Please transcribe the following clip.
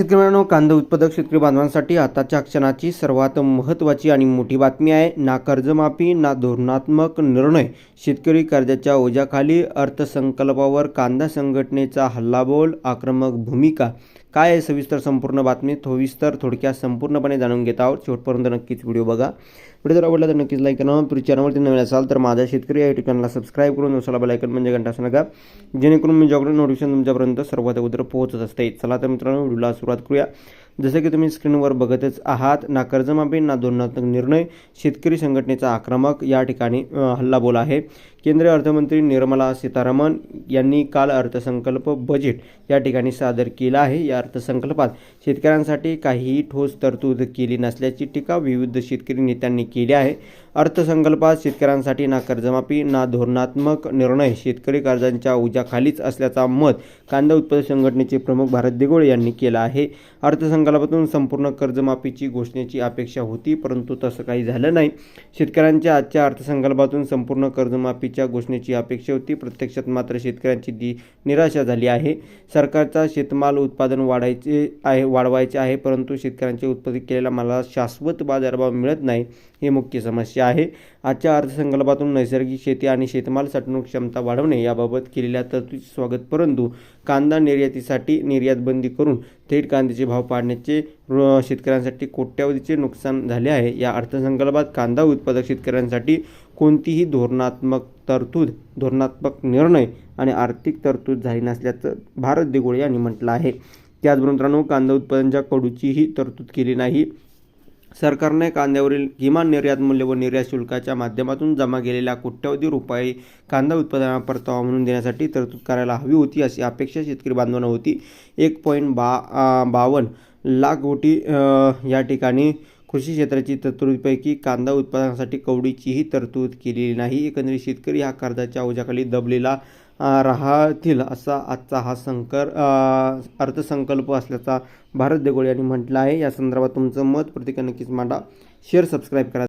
शेतकऱ्यांनो कांदा उत्पादक शेतकरी बांधवांसाठी आताच्या क्षणाची सर्वात महत्त्वाची आणि मोठी बातमी आहे ना कर्जमाफी ना धोरणात्मक निर्णय. शेतकरी कर्जाच्या ओझ्याखाली अर्थसंकल्पावर कांदा संघटनेचा हल्लाबोल आक्रमक भूमिका. काय आहे सविस्तर संपूर्ण बातमी? थोविस्तर थोडक्यात संपूर्णपणे जाणून घेत आहोत. शेवटपर्यंत नक्कीच व्हिडिओ बघा. व्हिडिओ जर आवडला तर नक्कीच लाईक करा. तुम्ही चॅनलवरती नवीन असाल तर माझा शेतकरी या युट्यूब चॅनलला सबस्क्राईब करून दुसरा बेलायकन म्हणजे घंटा असं नका. जेणेकरून मी जॉकडे नोटिफिकेशन तुमच्यापर्यंत सर्वात अगोदर पोहोचत असते. चला तर मित्रांनो व्हिडिओला सुरुवात करूया. जसं की तुम्ही स्क्रीनवर बघतच आहात ना कर्जमाफी ना धोरणात्मक निर्णय शेतकरी संघटनेचा आक्रमक या ठिकाणी हल्लाबोल आहे. केंद्रीय अर्थमंत्री निर्मला सीतारामन यांनी काल अर्थसंकल्प बजेट या ठिकाणी सादर केला आहे. या अर्थसंकल्पात शेतकऱ्यांसाठी काहीही ठोस तरतूद केली नसल्याची टीका विविध शेतकरी नेत्यांनी केली आहे. अर्थसंकल्पात शेतकऱ्यांसाठी ना कर्जमाफी ना धोरणात्मक निर्णय शेतकरी कर्जांच्या ओझ्याखालीच असल्याचा मत कांदा उत्पादक संघटनेचे प्रमुख भारत देगोळे यांनी केला आहे. अर्थसंकल्प संकल्पातून संपूर्ण कर्जमाफीची घोषणेची अपेक्षा होती परंतु तसं काही झालं नाही. शेतकऱ्यांच्या आजच्या अर्थसंकल्पातून संपूर्ण कर्जमाफीच्या घोषणेची अपेक्षा होती. प्रत्यक्षात मात्र शेतकऱ्यांची दी निराशा झाली आहे. सरकारचा शेतमाल उत्पादन वाढायचे आहे वाढवायचे आहे परंतु शेतकऱ्यांचे उत्पादित केलेला मालाला शाश्वत बाजारभाव मिळत नाही ही मुख्य समस्या आहे. आजच्या अर्थसंकल्पातून नैसर्गिक शेती आणि शेतमाल साठवणूक क्षमता वाढवणे याबाबत केलेल्या तरतुदीचे स्वागत परंतु कांदा निर्यातीसाठी निर्यात बंदी करून थेट कांद्याचे भाव पाडण्याचे शेतकऱ्यांसाठी कोट्यावधीचे नुकसान झाले आहे. या अर्थसंकल्पात कांदा उत्पादक शेतकऱ्यांसाठी कोणतीही धोरणात्मक तरतूद धोरणात्मक निर्णय आणि आर्थिक तरतूद झाली नसल्याचं भारत देगोळे यांनी म्हटलं आहे. त्याचबरोबर मित्रांनो कांदा उत्पादनाच्या कडूचीही तरतूद केली नाही. सरकारने कांद्यावरील किमान निर्यात मूल्य व निर्यात शुल्काच्या माध्यमातून जमा केलेल्या कोट्यवधी रुपये कांदा उत्पादनाला परतावा म्हणून देण्यासाठी तरतूद करायला हवी होती अशी अपेक्षा शेतकरी बांधवांना होती. एक पॉईंट बा बावन्न लाख कोटी या ठिकाणी कृषी क्षेत्राची तरतुदीपैकी कांदा उत्पादनासाठी कवडीचीही तरतूद केलेली नाही. एकंदरीत शेतकरी हा कर्जाच्या ओझ्याखाली दबलेला राहतील असा आजचा हा संकर अर्थसंकल्प असल्याचा भारत देगोळे यांनी म्हटलं आहे. या संदर्भात तुमचं मत प्रतिक्रिया नक्कीच मांडा. शेअर सबस्क्राईब करा.